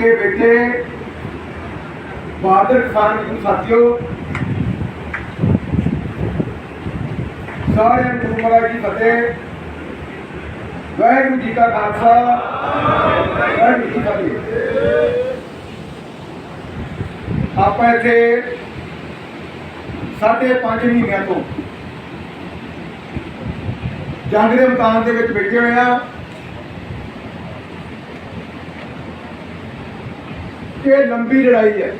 ਕੇ ਬੈਠੇ ਬਹਾਦਰ ਕਿਸਾਨ ਜੀ ਸਾਥੀਓ, ਸਾਰਿਆਂ ਨੂੰ ਮਹਾਰਾਜ ਜੀ ਫਤਿਹ। ਵਾਹਿਗੁਰੂ ਜੀ ਕਾ ਖਾਲਸਾ, ਵਾਹਿਗੁਰੂ ਜੀ ਕੀ ਫਤਿਹ। ਆਪਾਂ ਇੱਥੇ ਸਾਢੇ ਪੰਜ ਮਹੀਨਿਆਂ ਤੋਂ ਜੰਗ ਦੇ ਮਕਾਨ ਦੇ ਵਿੱਚ ਬੈਠੇ ਹੋਏ ਆ। ਇਹ ਲੰਬੀ ਲੜਾਈ ਹੈ।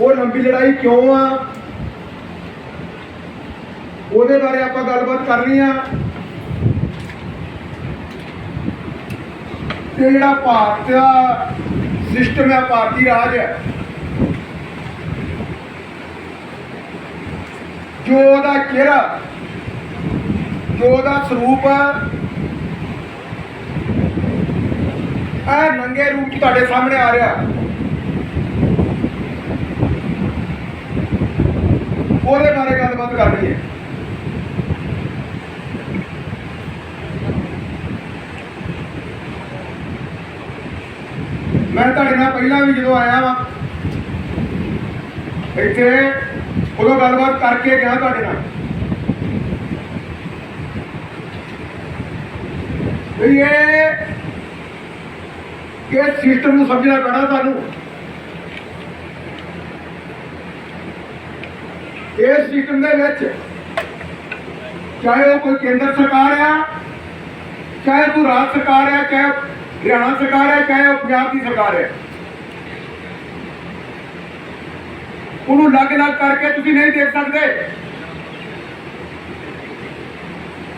ਉਹ ਲੰਬੀ ਲੜਾਈ ਕਿਉਂ ਆ? ਉਹਦੇ ਬਾਰੇ ਆਪਾਂ ਗੱਲਬਾਤ ਕਰਨੀ ਆ। ਤੇ ਜਿਹੜਾ ਭਾਰਤ ਦਾ ਸਿਸਟਮ ਹੈ, ਭਾਰਤੀ ਰਾਜ ਹੈ, ਜੋ ਉਹਦਾ ਚਿਹਰਾ ਜੋ ਉਹਦਾ ਸਰੂਪ ਹੈ ਇਹ ਨੰਗੇ ਰੂਪ 'ਚ ਤੁਹਾਡੇ ਸਾਹਮਣੇ ਆ ਰਿਹਾ। ਉਹਦੇ ਬਾਰੇ ਗੱਲਬਾਤ ਕਰਨੀ ਹੈ ਮੈਂ ਤੁਹਾਡੇ ਨਾਲ ਪਹਿਲਾਂ ਵੀ ਜਦੋਂ ਆਇਆ ਵਾਂ, ਇੱਥੇ ਉਦੋਂ ਗੱਲਬਾਤ ਕਰਕੇ ਗਿਆ ਤੁਹਾਡੇ ਨਾਲ। ਇਹ ਇਹ ਸਿਸਟਮ ਨੂੰ ਸਮਝਣਾ ਪੈਣਾ ਸਾਨੂੰ। ਇਸ ਸਿਸਟਮ ਦੇ ਵਿੱਚ ਚਾਹੇ ਉਹ ਕੋਈ ਕੇਂਦਰ ਸਰਕਾਰ ਆ, ਚਾਹੇ ਕੋਈ ਰਾਜ ਸਰਕਾਰ ਹੈ ਚਾਹੇ ਹਰਿਆਣਾ ਸਰਕਾਰ ਹੈ ਚਾਹੇ ਉਹ ਪੰਜਾਬ ਦੀ ਸਰਕਾਰ ਹੈ ਉਹਨੂੰ ਲੱਗ ਲੱਗ ਕਰਕੇ ਤੁਸੀਂ ਨਹੀਂ ਦੇਖ ਸਕਦੇ।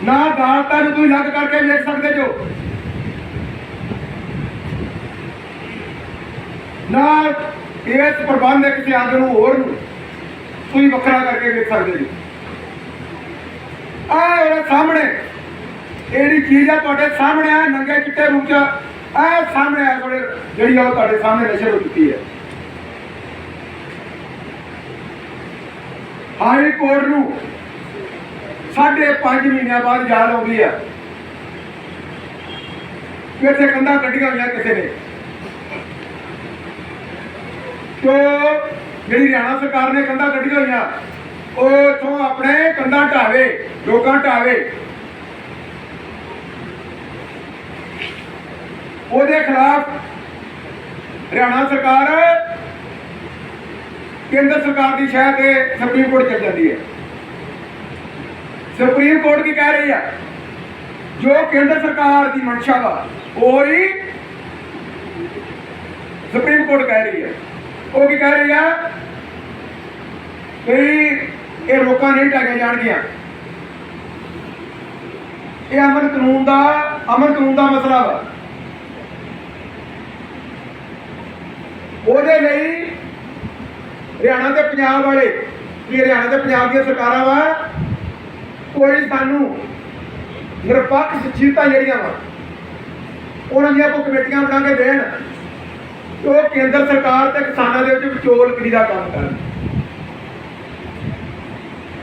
ਨਾ ਅਦਾਲਤਾਂ ਨੂੰ ਤੁਸੀਂ ਲੱਗ ਕਰਕੇ ਦੇਖ ਸਕਦੇ ਜੋ। ਨਾ ਇਸ ਪ੍ਰਬੰਧ ਕਿਸੇ ਅੰਗ ਨੂੰ ਹੋਰ ਨੂੰ। ਤੁਸੀਂ ਵੱਖਰਾ ਕਰਕੇ ਦੇਖ ਸਕਦੇ ਜੀ ਆਹ ਉਹਦੇ ਸਾਹਮਣੇ ਇਹੜੀ ਚੀਜ਼ ਆ ਤੁਹਾਡੇ ਸਾਹਮਣੇ ਆ ਨੰਗੇ ਚਿੱਟੇ ਰੂਪ ਚ, ਆਹ ਸਾਹਮਣੇ ਆ ਤੁਹਾਡੇ, ਜਿਹੜੀ ਆ ਉਹ ਤੁਹਾਡੇ ਸਾਹਮਣੇ ਨਸ਼ਰ ਹੋ ਚੁੱਕੀ ਹੈ। ਹਾਈ ਕੋਰਟ ਨੂੰ ਸਾਢੇ ਪੰਜ ਮਹੀਨਿਆਂ ਬਾਅਦ ਯਾਦ ਆਉਂਦੀ ਹੈ। ਕਿ ਇੱਥੇ ਕੰਧਾਂ ਕੱਢੀਆਂ ਹੋਈਆਂ ਕਿਸੇ ਨੇ। ਤੋ ਜਿਹੜੀ ਹਰਿਆਣਾ ਸਰਕਾਰ ਨੇ ਕੰਧਾਂ ਕੱਢੀਆਂ ਹੋਈਆਂ, ਉਹ ਇਥੋਂ ਆਪਣੇ ਕੰਧਾਂ ਢਾਵੇ, ਲੋਕਾਂ ਢਾਵੇ। ਉਹਦੇ ਖਿਲਾਫ ਹਰਿਆਣਾ ਸਰਕਾਰ ਕੇਂਦਰ ਸਰਕਾਰ ਦੀ ਸ਼ਹਿ ਤੇ ਸੁਪਰੀਮ ਕੋਰਟ ਚੱਲ ਜਾਂਦੀ ਹੈ। ਸੁਪਰੀਮ ਕੋਰਟ ਕੀ ਕਹਿ ਰਹੀ ਹੈ ਜੋ ਕੇਂਦਰ ਸਰਕਾਰ ਦੀ ਮਨਸ਼ਾ ਵਾ ਉਹ ਹੀ ਸੁਪਰੀਮ ਕੋਰਟ ਕਹਿ ਰਹੀ ਹੈ। ਉਹ ਕੀ ਕਹਿ ਰਹੀ ਹੈ ਕਿ ਇਹ ਲੋਕਾਂ ਨਹੀਂ ਢਾਈਆਂ ਜਾਣਗੀਆਂ ਇਹ ਅਮਨ ਕਾਨੂੰਨ ਦਾ ਅਮਨ ਕਾਨੂੰਨ ਦਾ ਮਸਲਾ ਵਾ। ਉਹਦੇ ਲਈ ਹਰਿਆਣਾ ਤੇ ਪੰਜਾਬ ਵਾਲੇ, ਵੀ ਹਰਿਆਣਾ ਤੇ ਪੰਜਾਬ ਦੀਆਂ ਸਰਕਾਰਾਂ ਵਾ, ਕੋਈ ਸਾਨੂੰ ਨਿਰਪੱਖ ਸਚੀਤਾ ਜਿਹੜੀਆਂ ਵਾ, ਉਹਨਾਂ ਦੀਆਂ ਕੋਈ ਕਮੇਟੀਆਂ ਬਣਾ ਕੇ ਦੇਣ। ਉਹ ਕੇਂਦਰ ਸਰਕਾਰ ਤੇ ਕਿਸਾਨਾਂ ਦੇ ਵਿੱਚ ਵਿਚੋਲਗਰੀ ਦਾ ਕੰਮ ਕਰਨ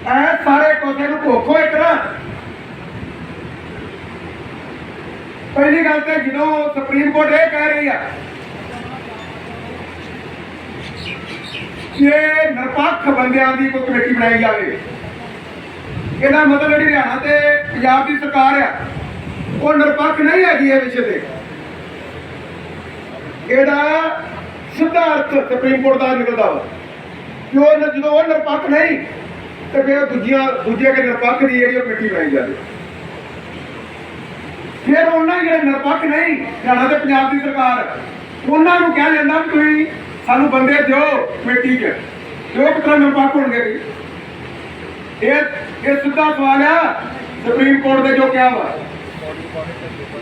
ਇਹ ਸਾਰੇ ਕੋਸੇ ਨੂੰ ਭੋਖੋ ਇੱਕ ਨਾ ਪਹਿਲੀ ਗੱਲ ਤੇ ਜਦੋਂ ਸੁਪਰੀਮ ਕੋਰਟ ਇਹ ਕਹਿ ਰਹੀ ਆ ਕਿ ਨਿਰਪੱਖ ਬੰਦਿਆਂ ਦੀ ਕੋਈ ਕਮੇਟੀ ਬਣਾਈ ਜਾਵੇ। ਇਹਦਾ ਮਤਲਬ ਜਿਹੜੀ ਹਰਿਆਣਾ ਤੇ ਪੰਜਾਬ ਦੀ ਸਰਕਾਰ ਆ, ਉਹ ਨਿਰਪੱਖ ਨਹੀਂ ਹੈਗੀ ਇਹ ਵਿਸ਼ੇ ਤੇ। ਇਹਦਾ ਸਿੱਧਾ ਅਰਥ ਸੁਪਰੀਮ ਕੋਰਟ ਦਾ ਨਿਕਲਦਾ ਵਾ। ਕਿ ਉਹ ਜਦੋਂ ਉਹ ਨਿਰਪੱਖ ਨਹੀਂ, ਤੇ ਫਿਰ ਦੂਜੀਆਂ ਦੂਜੇ ਕੇ ਨਿਰਪੱਖ ਦੀ ਜਿਹੜੀ ਕਮੇਟੀ ਬਣਾਈ ਜਾਵੇ ਫਿਰ ਉਹਨਾਂ ਜਿਹੜੇ ਨਿਰਪੱਖ ਨਹੀਂ, ਹਰਿਆਣਾ ਤੇ ਪੰਜਾਬ ਦੀ ਸਰਕਾਰ, ਉਹਨਾਂ ਨੂੰ ਕਹਿ ਲੈਂਦਾ ਵੀ ਤੁਸੀਂ ਸਾਨੂੰ ਬੰਦੇ ਦਿਓ ਕਮੇਟੀ 'ਚ। ਜੋ ਕਿਤਨਾ ਨਿਰਪੱਖ ਹੋਣਗੇ ਇਹ ਇਹ ਸਿੱਧਾ ਸਵਾਲ ਆ, ਸੁਪਰੀਮ ਕੋਰਟ ਦੇ ਜੋ ਕਿਹਾ ਵਾ।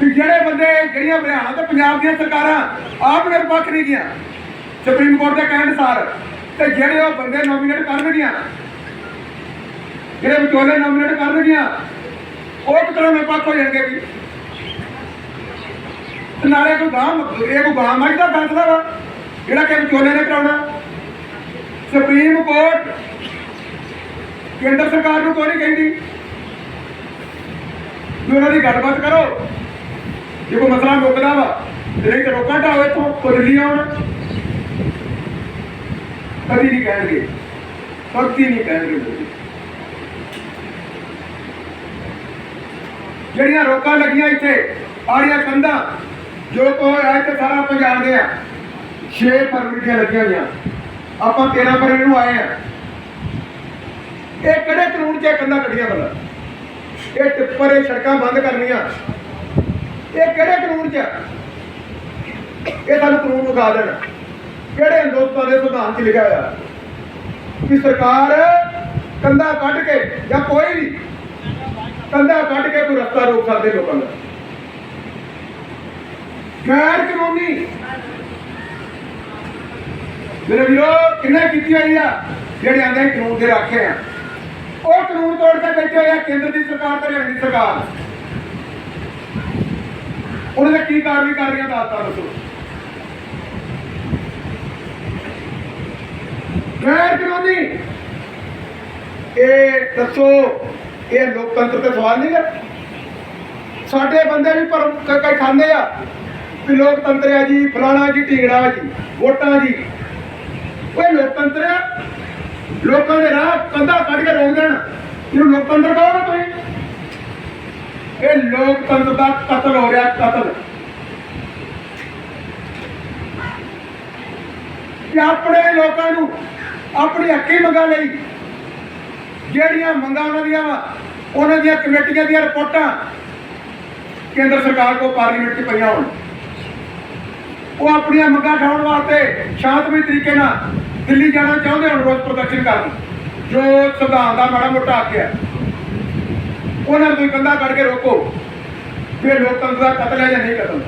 ਵੀ ਜਿਹੜੇ ਬੰਦੇ ਜਿਹੜੀਆਂ ਹਰਿਆਣਾ ਤੇ ਪੰਜਾਬ ਦੀਆਂ ਸਰਕਾਰਾਂ ਆਪ ਨਿਰਪੱਖ ਨਹੀਂ ਗਿਆ ਸੁਪਰੀਮ ਕੋਰਟ ਦੇ ਕਹਿਣ ਅਨੁਸਾਰ, ਤੇ ਜਿਹੜੇ ਉਹ ਬੰਦੇ ਨੋਮੀਨੇਟ ਕਰਨਗੀਆਂ, ਜਿਹੜੇ ਵਿਚੋਲੇ ਨੋਮੀਨੇਟ ਕਰਨਗੀਆਂ, ਉਹ ਕਿਤਨਾ ਨਿਰਪੱਖ ਹੋ ਜਾਣਗੇ ਵੀ। ਨਾਲੇ ਕੋਈ ਗਾਮ ਇਹ ਕੋਈ ਗਾਮ ਅੱਜ ਦਾ ਫੈਸਲਾ ਵਾ, ਜਿਹੜਾ ਕਿ ਵਿਚੋਲੇ ਨੇ ਕਰਾਉਣਾ। ਸੁਪਰੀਮ ਕੋਰਟ ਕੇਂਦਰ ਸਰਕਾਰ ਨੂੰ ਕੋਈ ਨਹੀਂ ਕਹਿੰਦੀ। ਵੀ ਉਹਨਾਂ ਦੀ ਗੱਲਬਾਤ ਕਰੋ। ਜੇ ਕੋਈ ਮਸਲਾ ਮੁੱਕਦਾ ਵਾ। ਤੇ ਨਹੀਂ ਤਾਂ ਰੋਕਾਂ ਢਾਓ ਇੱਥੋਂ ਕੋਈ ਆਉਣ। ਕਦੀ ਨਹੀਂ ਕਹਿਣਗੇ। ਕਦੀ ਨਹੀਂ ਕਹਿਣਗੇ ਜਿਹੜੀਆਂ ਰੋਕਾਂ ਲੱਗੀਆਂ ਇੱਥੇ, ਆੜੀਆਂ ਕੰਧਾਂ, ਜੋ ਕੋਈ ਅੱਜ ਤੇ ਸਾਰਾ ਪੰਜਾਬ ਦੇ ਆ। 6 ਫਰਵਰੀ ਦੀਆਂ ਲੱਗੀਆਂ ਹੋਈਆਂ। ਆਪਾਂ 13 ਫਰਵਰੀ ਨੂੰ ਆਏ ਆ। ਇਹ ਕਿਹੜੇ ਕਾਨੂੰਨ 'ਚ ਇਹ ਕੰਧਾਂ ਕੱਢੀਆਂ ਬੰਦਾ? ਇਹ ਟਿੱਪਰ, ਇਹ ਸੜਕਾਂ ਬੰਦ ਕਰਨੀਆਂ। ਇਹ ਕਿਹੜੇ ਕਾਨੂੰਨ 'ਚ? ਇਹ ਸਾਨੂੰ ਕਾਨੂੰਨ ਵਿਖਾ ਦੇਣ। ਕਿਹੜੇ ਹਿੰਦੁਸਤਾਨ ਦੇ ਸੰਵਿਧਾਨ 'ਚ ਲਿਖਿਆ ਹੋਇਆ? ਕਿ ਸਰਕਾਰ ਕੰਧਾ ਕੱਢ ਕੇ ਜਾਂ ਕੋਈ ਵੀ ਕੰਧਾ ਕੱਢ ਕੇ ਕੋਈ ਰਸਤਾ ਰੋਕ ਸਕਦੇ ਲੋਕਾਂ ਦਾ। ਗੈਰ ਕਾਨੂੰਨੀ। ਮੇਰੇ ਵੀਰੋ, ਕਿੰਨੇ ਕੀਤੀ ਹੋਈ ਆ ਜਿਹੜੇ ਆਂਦੇ ਕਾਨੂੰਨ ਦੇ ਰੱਖੇ ਆ। ਉਹ ਕਾਨੂੰਨ ਤੋੜ ਕੇ ਬੈਠੇ ਹੋਏ ਆ, ਕੇਂਦਰ ਦੀ ਸਰਕਾਰ ਤੇ ਹਰਿਆਣਾ ਦੀ ਸਰਕਾਰ। ਉਹਨਾਂ ਨੇ ਕੀ ਕਾਰਵਾਈ ਕਰ ਰਹੀਆਂ ਦੱਸਤਾ ਦੱਸੋ। ਗੈਰ ਕਾਨੂੰਨੀ। ਇਹ ਦੱਸੋ, ਇਹ ਲੋਕਤੰਤਰ ਤੇ ਸਵਾਲ ਨਹੀਂ ਹੈ। ਸਾਡੇ ਬੰਦੇ ਵੀ ਪਰ ਕਈ ਖਾਂਦੇ ਆ ਵੀ ਲੋਕਤੰਤਰ ਆ ਜੀ, ਫਲਾਣਾ ਜੀ, ਢੀਂਗੜਾ ਜੀ, ਵੋਟਾਂ ਜੀ। ਓਏ ਲੋਕਤੰਤਰ ਆ। ਲੋਕਾਂ ਦੇ ਰਾਹ ਕੰਧਾ ਕੱਢ ਕੇ ਰੋਕ ਦੇਣ। ਇਹਨੂੰ ਲੋਕਤੰਤਰ ਕਹੋਗੇ ਤੁਸੀਂ? ਇਹ ਲੋਕਤੰਤਰ ਦਾ ਕਤਲ ਹੋ ਰਿਹਾ, ਕਤਲ। ਕਿ ਆਪਣੇ ਲੋਕਾਂ ਨੂੰ ਆਪਣੀ ਹੱਕੀ ਮੰਗਾਂ ਲਈ, ਜਿਹੜੀਆਂ ਮੰਗਾਂ ਉਹਨਾਂ ਦੀਆਂ ਵਾ ਉਹਨਾਂ ਦੀਆਂ ਕਮੇਟੀਆਂ ਦੀਆਂ ਰਿਪੋਰਟਾਂ ਕੇਂਦਰ ਸਰਕਾਰ ਕੋ ਪਾਰਲੀਮੈਂਟ 'ਚ ਪਈਆਂ ਹੋਣ। ਉਹ ਆਪਣੀਆਂ ਮੰਗਾਂ ਉਠਾਉਣ ਵਾਸਤੇ ਸ਼ਾਂਤਮਈ ਤਰੀਕੇ ਨਾਲ ਦਿੱਲੀ ਜਾਣਾ ਚਾਹੁੰਦੇ ਹਨ ਰੋਸ ਪ੍ਰਦਰਸ਼ਨ ਕਰਨ। ਜੋ ਸੰਵਿਧਾਨ ਦਾ ਮਾੜਾ ਮੋਟਾ ਹੱਕ ਹੈ ਉਹਨਾਂ ਨੂੰ ਕੰਧਾ ਕੱਢ ਕੇ ਰੋਕੋ। ਕਿ ਲੋਕਤੰਤਰ ਦਾ ਕਤਲ ਹੈ ਜਾਂ ਨਹੀਂ ਕਤਲ।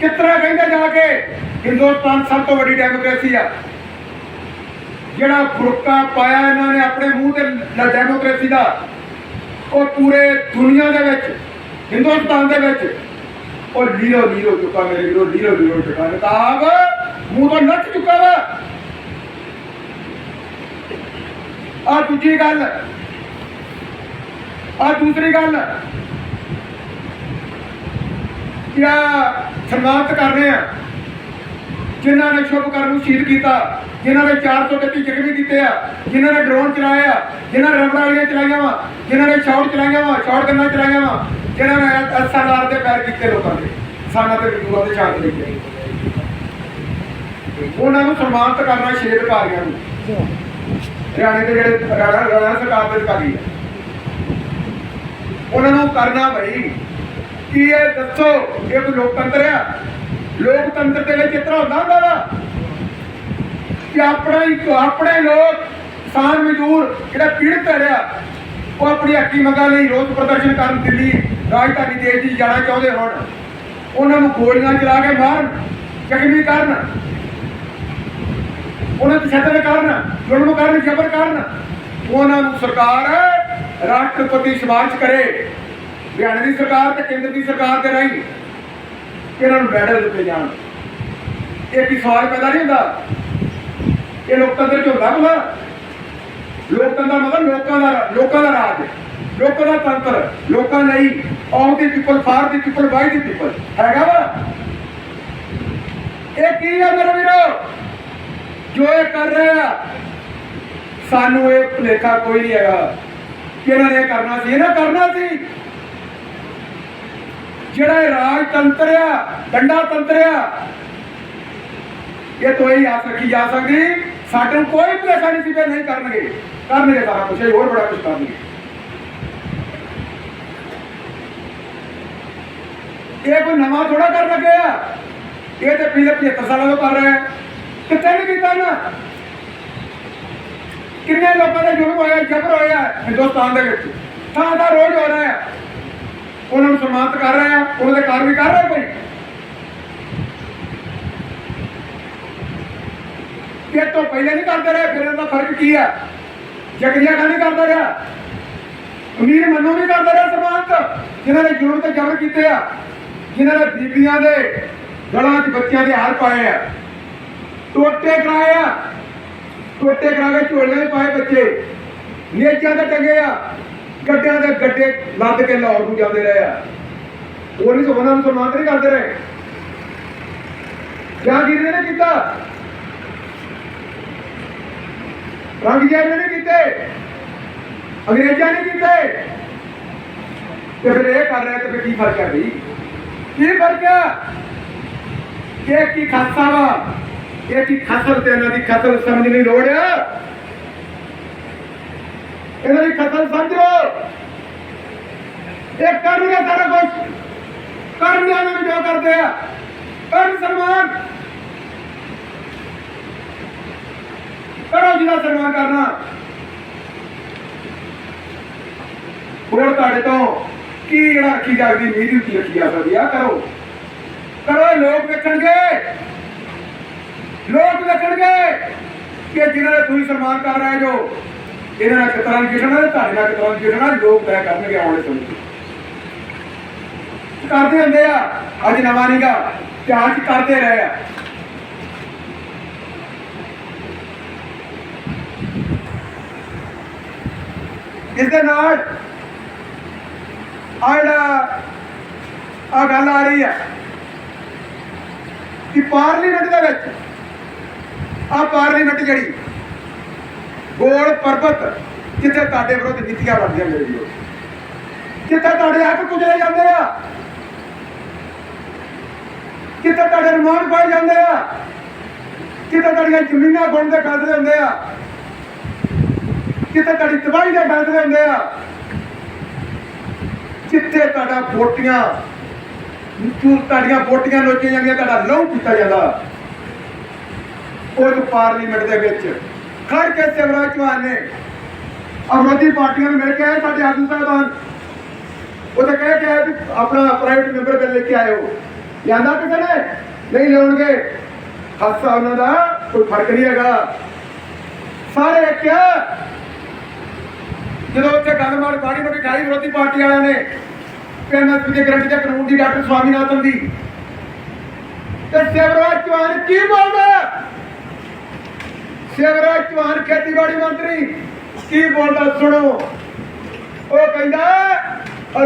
ਕਿਤਰਾ ਕਹਿੰਦੇ ਜਾ ਕੇ ਹਿੰਦੁਸਤਾਨ ਸਭ ਤੋਂ ਵੱਡੀ ਡੈਮੋਕ੍ਰੇਸੀ ਆ? ਜਿਹੜਾ ਫੁਰਕਾ ਪਾਇਆ ਇਹਨਾਂ ਨੇ ਆਪਣੇ ਮੂੰਹ ਤੇ ਡੈਮੋਕ੍ਰੇਸੀ ਦਾ, ਉਹ ਪੂਰੇ ਦੁਨੀਆ ਦੇ ਵਿੱਚ, ਹਿੰਦੁਸਤਾਨ ਦੇ ਵਿੱਚ, ਉਹ ਲੀਰੋ ਲੀਰੋ ਚੁੱਕਾ ਮੇਰੇ ਵੀਰੋ ਲੀਰੋ ਲੀਰੋ ਚੁੱਕਾ। ਨਕਾਬ ਮੂੰਹ ਤੋਂ ਨੱਚ ਚੁੱਕਾ ਵਾ। ਆ ਦੂਜੀ ਗੱਲ, ਆ ਦੂਸਰੀ ਗੱਲ, ਕਿਆ ਸਨਮਾਨਿਤ ਕਰ ਰਹੇ ਆ? ਜਿਨ੍ਹਾਂ ਨੇ ਸ਼ੁਭ ਕਰਨ ਨੂੰ ਸ਼ਹੀਦ ਕੀਤਾ, ਜਿਨ੍ਹਾਂ ਨੇ 433 ਜ਼ਖਮੀ ਕੀਤੇ ਆ, ਜਿਨ੍ਹਾਂ ਨੇ ਡਰੋਨ ਚਲਾਏ ਆ, ਜਿਨ੍ਹਾਂ ਨੇ ਰਬੜ ਵਾਲੀਆਂ ਚਲਾਈਆਂ ਵਾ, ਜਿਨ੍ਹਾਂ ਨੇ ਸ਼ਾਟ ਚਲਾਈਆਂ ਵਾ, ਸ਼ਾਟ ਗੰਨਾਂ ਚਲਾਈਆਂ ਵਾ, ਜਿਨ੍ਹਾਂ ਨੇ ਐਸਐਲਆਰ ਦੇ ਪੈਰ ਕੀਤੇ ਲੋਕਾਂ ਦੇ ਸਾਨਾ ਤੇ ਵਿਦੂਆਂ ਦੇ ਸ਼ਾਟ ਦੇ ਉਹਨਾਂ ਨੂੰ ਸਨਮਾਨਿਤ ਕਰਨਾ ਛੇ ਅਧਿਕਾਰੀਆਂ ਨੂੰ। ਹਰਿਆਣੇ ਦੇ ਜਿਹੜੇ ਹਰਿਆਣਾ ਹਰਿਆਣਾ ਸਰਕਾਰ ਦੇ ਅਧਿਕਾਰੀ ਆ ਉਹਨਾਂ ਨੂੰ ਕਰਨਾ ਭਈ ਕੀ ਇਹ ਦੱਸੋ, ਇਹ ਕੋਈ ਲੋਕਤੰਤਰ ਆ? ਲੋਕਤੰਤਰ ਦੇ ਵਿੱਚ ਇਤਨਾ ਹੁੰਦਾ ਹੁੰਦਾ ਵਾ ਕਿ ਆਪਣਾ ਹੀ ਆਪਣੇ ਲੋਕ, ਕਿਸਾਨ ਮਜ਼ਦੂਰ, ਜਿਹੜਾ ਪੀੜਤ ਹੈ ਰਿਹਾ ਉਹ ਆਪਣੀ ਹੱਕੀ ਮੰਗਾਂ ਲਈ ਰੋਸ ਪ੍ਰਦਰਸ਼ਨ ਕਰਨ ਦਿੱਲੀ ਰਾਜਧਾਨੀ ਦੇਸ਼ ਦੀ ਜਾਣਾ ਚਾਹੁੰਦੇ ਹੋਣ। ਉਹਨਾਂ ਨੂੰ ਗੋਲੀਆਂ ਚਲਾ ਕੇ ਮਾਰਨ, ਜ਼ਖਮੀ ਕਰਨ। ਉਹਨਾਂ ਤੇ ਛੱਤਰ ਜ਼ੁਲਮ ਕਰਨ ਜ਼ਬਰ ਕਰਨ ਉਹਨਾਂ ਨੂੰ ਸਰਕਾਰ ਰਾਸ਼ਟਰਪਤੀ ਸਿਫਾਰਿਸ਼ ਕਰੇ। ਹਰਿਆਣਾ ਦੀ ਸਰਕਾਰ ਤੇ ਕੇਂਦਰ ਦੀ ਸਰਕਾਰ ਦੇ ਰਾਹੀਂ ਇਹਨਾਂ ਨੂੰ ਮੈਡਲ ਦਿੱਤੇ ਜਾਣ। ਇਹ ਕੀ ਸਵਾਲ ਪੈਦਾ ਨਹੀਂ ਹੁੰਦਾ। ਇਹ ਲੋਕਤੰਤਰ ਚ ਹੁੰਦਾ ਲੋਕਤੰਤਰ ਮਤਲਬ ਲੋਕਾਂ ਦਾ ਲੋਕਾਂ ਦਾ ਰਾਜ। ਲੋਕਾਂ ਦਾ ਤੰਤਰ। ਲੋਕਾਂ ਲਈ all the people, for the people by the people. ਹੈਗਾ ਵਾ। ਇਹ ਕੀ ਆ ਮੇਰੇ ਵੀਰੋ? ਜੋ ਇਹ ਕਰ ਰਹੇ ਆ, ਸਾਨੂੰ ਇਹ ਭੁਲੇਖਾ ਕੋਈ ਨਹੀਂ ਹੈਗਾ। ਕਿ ਇਹਨਾਂ ਨੇ ਇਹ ਕਰਨਾ ਸੀ, ਇਹਨਾਂ ਕਰਨਾ ਸੀ। ਜਿਹੜਾ ਇਹ ਰਾਜਤੰਤਰ ਆ ਡੰਡਾ ਤੰਤਰ ਆ, ਇਹ ਤੋਂ ਹੀ ਆਸ ਰੱਖੀ ਜਾ ਸਕਦੀ ਸਾਡੇ ਨੂੰ ਕੋਈ ਭੁਲੇਖਾ ਨਹੀਂ ਸੀ ਕਿ ਨਹੀਂ ਕਰਨਗੇ। ਕਰਨਗੇ ਸਾਰਾ ਕੁਝ ਹੋਰ ਬੜਾ ਕੁਝ ਕਰਨਗੇ। ਇਹ ਕੋਈ ਨਵਾਂ ਥੋੜਾ ਕਰਨ ਲੱਗੇ ਆ। ਇਹ ਤੇ ਪਿਛਲੇ 75 ਸਾਲਾਂ ਤੋਂ ਕਰ ਰਿਹਾ ਆ। ਕਿੱਥੇ ਨਹੀਂ ਕੀਤਾ ਨਾ ਕਿੰਨੇ ਲੋਕਾਂ ਦਾ ਜੁਰਮ ਹੋਇਆ, ਜ਼ਬਰ ਹੋਇਆ ਹਿੰਦੁਸਤਾਨ ਦੇ ਵਿੱਚ? ਥਾਂ ਦਾ ਰੋਜ਼ ਹੋ ਰਿਹਾ ਹੈ। ਉਹਨਾਂ ਨੂੰ ਸਨਮਾਨਿਤ ਕਰ ਰਹੇ ਆ ਉਹਨਾਂ ਦੇ ਕਾਰਵਾਈ ਕਰ ਰਹੇ ਕੋਈ? ਇਹ ਤੋਂ ਪਹਿਲੇ ਨਹੀਂ ਕਰਦੇ ਰਹੇ, ਫਿਰ ਇਹਦਾ ਫ਼ਰਕ ਕੀ ਆ ਜਗਜੀਆ ਖਾਨੀ ਕਰਦਾ ਰਿਹਾ। ਅਮੀਰ ਮੰਨੂ ਵੀ ਕਰਦਾ ਰਿਹਾ ਸਨਮਾਨਿਤ। ਜਿਨ੍ਹਾਂ ਨੇ ਜ਼ੁਲਮ ਤੇ ਜ਼ਬਰ ਕੀਤੇ ਆ, ਜਿਨ੍ਹਾਂ ਨੇ ਬੀਬੀਆਂ ਦੇ ਗਲਾਂ 'ਚ ਬੱਚਿਆਂ ਦੇ ਹਾਰ ਪਾਏ ਆ। ਟੋਟੇ ਕਰਾਏ ਆ। ਟੋਟੇ ਕਰਾ ਕੇ ਝੋਲੇ 'ਚ ਪਾਏ ਬੱਚੇ। ਨੇਜਾਂ ਤੇ ਟੰਗੇ ਆ। ਗੱਡਿਆਂ ਦੇ ਗੱਡੇ ਲੱਦ ਕੇ ਲਾਹੌਰ ਨੂੰ ਜਾਂਦੇ ਰਹੇ ਆ। ਉਹ ਨਹੀਂ ਉਹਨਾਂ ਨੂੰ ਸਨਮਾਨ ਨਹੀਂ ਕਰਦੇ ਰਹੇ। ਜਹਾਂਗੀਰ ਨੇ ਨਹੀਂ ਕੀਤਾ ਰੰਗਜੈਲ ਨੇ ਕੀਤੇ? ਅੰਗਰੇਜ਼ਾਂ ਨੇ ਕੀਤੇ? ਤੇ ਫਿਰ ਇਹ ਕਰ ਰਿਹਾ ਤੇ ਫਿਰ ਕੀ ਫ਼ਰਕ ਹੈ ਬਈ? ਕੀ ਫ਼ਰਕ ਹੈ ਕਿ ਕੀ ਖਾਸਾ ਵਾ? ਇਹ ਕੀ ਖਸਰ ਤੇ ਇਹਨਾਂ ਦੀ ਖਸਰ ਸਮਝਣੀ ਲੋੜ ਆ? ਇਹਨਾਂ ਦੀ ਖਸਰ ਸਮਝੋ। ਇਹ ਕਰਨਗੇ ਸਾਰਾ ਕੁਝ ਕਰਨਗੇ ਨੂੰ ਜੋ ਕਰਦੇ ਆ। ਕਰਨ ਸਨਮਾਨ। ਕਰੋ ਜਿਹਦਾ ਸਨਮਾਨ ਕਰਨਾ। ਹੋਰ ਤੁਹਾਡੇ ਤੋਂ ਕੀ ਜਿਹੜਾ ਰੱਖੀ ਜਾਂਦੀ ਨੀਤੀ ਉੱਚੀ ਰੱਖੀ ਜਾ ਸਕਦੀ ਆ? ਕਰੋ। ਕਰੋ ਇਹ ਲੋਕ ਵੇਖਣਗੇ। ਲੋਕ ਵੇਖਣਗੇ ਕਿ ਜਿਹਨਾਂ ਦਾ ਤੁਸੀਂ ਸਨਮਾਨ ਕਰ ਰਹੇ ਜੋ, ਇਹਨਾਂ ਨਾਲ ਕਿਤਨਾ ਜਿੱਠਣਾ ਤੇ ਤੁਹਾਡੇ ਨਾਲ ਕਿਤਨਾ ਜਿੱਠਣਾ ਲੋਕ ਤੈਅ ਕਰਨਗੇ ਆਉਣੇ ਸਮੇਂ ਕਰਦੇ ਹੁੰਦੇ ਆ, ਅੱਜ ਨਵਾਂ ਨੀਗਾ ਇਤਿਹਾਸ 'ਚ ਕਰਦੇ ਰਹੇ ਆ। ਇਸ ਦੇ ਨਾਲ ਆ ਜਿਹੜਾ ਆ ਗੱਲ ਆ ਰਹੀ ਆ ਕਿ ਪਾਰਲੀਮੈਂਟ ਦੇ ਵਿੱਚ ਆ ਪਾਰਲੀਮੈਂਟ ਜਿਹੜੀ ਗੋਲ ਪਰਬਤ ਜਿੱਥੇ ਤੁਹਾਡੇ ਵਿਰੁੱਧ ਨੀਤੀਆਂ ਬਣਦੀਆਂ ਮੇਰੇ ਵੀਰੋ ਜਿੱਥੇ ਤੁਹਾਡੇ ਹੱਕ ਕੁਚਲੇ ਜਾਂਦੇ ਆ। ਕਿਤੇ ਤੁਹਾਡੇ ਰਮਾਨ ਪਾਏ ਜਾਂਦੇ ਆ। ਕਿਤੇ ਤੁਹਾਡੀਆਂ ਜ਼ਮੀਨਾਂ ਗੁੰਮ ਦੇ ਫੈਸਲੇ ਹੁੰਦੇ ਆ। ਕਿਤੇ ਤੁਹਾਡੀ ਤਬਾਹੀ ਦੇ ਫੈਸਲੇ ਹੁੰਦੇ ਆ। ਜਿੱਥੇ ਤੁਹਾਡਾ ਵੋਟੀਆਂ ਤੁਹਾਡੀਆਂ ਵੋਟੀਆਂ ਲੋਚੀਆਂ ਜਾਂਦੀਆਂ, ਤੁਹਾਡਾ ਲਹੂ ਪੀਤਾ ਜਾਂਦਾ। ਉਹ ਪਾਰਲੀਮੈਂਟ ਦੇ ਵਿੱਚ। ਖੜ ਕੇ ਸਿਵਰਾਜ ਚੌਹਾਨ ਨੇ ਅਮਰੋਦੀ ਪਾਰਟੀਆਂ ਨੂੰ ਮਿਲ ਕੇ ਸਾਡੇ ਆਗੂ ਸਾਹਿਬਾਨ। ਉਹ ਤਾਂ ਕਹਿ ਕੇ ਵੀ ਆਪਣਾ ਪ੍ਰਾਈਵੇਟ ਮੈਂਬਰ ਬਿੱਲ ਲੈ ਕੇ ਆਇਓ। ਲਿਆਂਦਾ ਕਿਸੇ ਨੇ? ਨਹੀਂ ਲਿਆਉਣਗੇ। ਹਾਸਾ ਉਹਨਾਂ ਦਾ, ਕੋਈ ਫ਼ਰਕ ਨਹੀਂ ਹੈਗਾ। ਸਾਰੇ ਕਿਹਾ ਜਦੋਂ ਉੱਥੇ ਗੱਲਬਾਤ ਬਾੜੀ ਮੋਟੀ ਠਾਈ ਵਿਰੋਧੀ ਪਾਰਟੀ ਵਾਲਿਆਂ ਨੇ ਕਿ ਦੇ ਗਰੰਟੀ ਦੇ ਕਾਨੂੰਨ ਦੀ ਡਾਕਟਰ ਸਵਾਮੀਨਾਥਨ ਦੀ। ਤੇ ਸਿਵਰਾਜ ਚੌਹਾਨ ਕੀ ਬੋਲਦਾ? ਸਿਵਰਾਜ ਚੌਹਾਨ ਖੇਤੀਬਾੜੀ ਮੰਤਰੀ, ਕੀ ਬੋਲਦਾ ਸੁਣੋ? ਉਹ ਕਹਿੰਦਾ,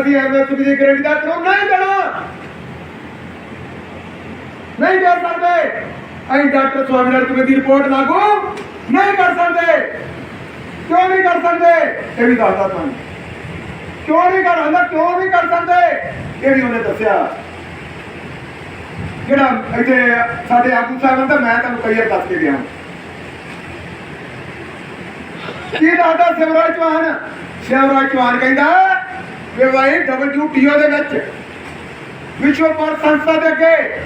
ਅਸੀਂ ਐਮਐਸਪੀ ਦੀ ਗਰੰਟੀ ਦਾ ਕਾਨੂੰਨ ਨਹੀਂ ਦੇਣਾ। ਨਹੀਂ ਦੇ ਸਕਦੇ। ਅਸੀਂ ਡਾਕਟਰ ਸਵਾਮੀਨਾਥਨ ਕਮੇਟੀ ਦੀ ਰਿਪੋਰਟ ਲਾਗੂ ਨਹੀਂ ਕਰ ਸਕਦੇ। ਕਿਉਂ ਨਹੀਂ ਕਰ ਸਕਦੇ? ਇਹ ਵੀ ਦੱਸਦਾ ਤੁਹਾਨੂੰ। ਕਿਉਂ ਨਹੀਂ ਕਰ ਹੁੰਦਾ ਕਿਉਂ ਨਹੀਂ ਕਰ ਸਕਦੇ? ਇਹ ਵੀ ਉਹਨੇ ਦੱਸਿਆ। ਜਿਹੜਾ ਇੱਥੇ ਸਾਡੇ ਆਗੂ ਸਾਹਿਬਾਨ ਤਾਂ ਮੈਂ ਤੁਹਾਨੂੰ ਕਈ ਵਾਰ ਦੱਸ ਕੇ ਗਿਆ। ਕੀ ਦੱਸਦਾ ਸਿਵਰਾਜ ਚੌਹਾਨ? ਸਿਵਰਾਜ ਚੌਹਾਨ ਕਹਿੰਦਾ ਵੀ ਭਾਈ ਡਬਲਯੂਟੀਓ ਦੇ ਵਿੱਚ ਵਿਸ਼ਵ ਪਰ ਸੰਸਥਾ ਦੇ ਅੱਗੇ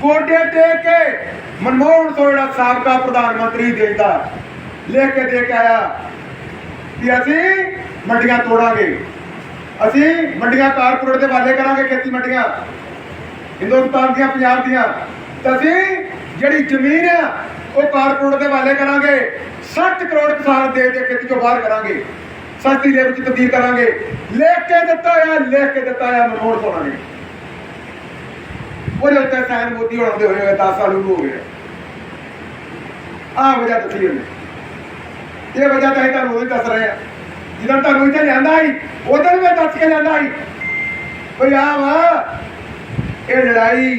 ਗੋਡੇ ਟੇਕ ਕੇ ਮਨਮੋਹਨ ਤੋਂ ਸਾਬਕਾ ਪ੍ਰਧਾਨ ਮੰਤਰੀ ਦੇਸ਼ ਦਾ ਲਿਖ ਕੇ ਦੇ ਕੇ ਆਇਆ ਕਿ ਅਸੀਂ ਮੰਡੀਆਂ ਤੋੜਾਂਗੇ। ਅਸੀਂ ਮੰਡੀਆਂ ਕਾਰਪੋਰੇਟ ਦੇ ਵਾਲੇ ਕਰਾਂਗੇ, ਖੇਤੀ ਮੰਡੀਆਂ। ਹਿੰਦੁਸਤਾਨ ਦੀਆਂ, ਪੰਜਾਬ ਦੀਆਂ। ਤੇ ਅਸੀਂ ਜਿਹੜੀ ਜ਼ਮੀਨ ਆ ਉਹ ਕਾਰਪੋਰੇਟ ਦੇ ਹਵਾਲੇ ਕਰਾਂਗੇ। 60 ਕਰੋੜ ਕਿਸਾਨ ਦੇ ਦੇ ਖੇਤੀ ਤੋਂ ਬਾਹਰ ਕਰਾਂਗੇ। ਸਸਤੀ ਦੇ ਵਿੱਚ ਤਬਦੀਲ ਕਰਾਂਗੇ। ਲਿਖ ਕੇ ਦਿੱਤਾ ਆ, ਲਿਖ ਕੇ ਦਿੱਤਾ ਆ ਮਨੋਹਰ ਸੋਨਾ ਨੇ। ਉਹਦੇ ਉੱਤੇ ਸਾਇਨ ਮੋਦੀ ਹੋਣ ਦੇ ਹੋਏ 10 ਸਾਲ ਹੋ ਗਏ ਆ ਵਜ੍ਹਾ ਦੱਸੀ ਉਹਨੇ। ਇਹ ਵਜ੍ਹਾ ਤਾਂ ਅਸੀਂ ਤੁਹਾਨੂੰ ਉਹੀ ਦੱਸ ਰਹੇ ਆ ਜਿੱਦਾਂ ਤੁਹਾਨੂੰ ਇੱਥੇ ਲਿਆਂਦਾ ਸੀ ਉਦੋਂ ਵੀ ਦੱਸ ਕੇ ਲਿਆਂਦਾ ਸੀ। ਕੋਈ ਆ ਵਾ, ਇਹ ਲੜਾਈ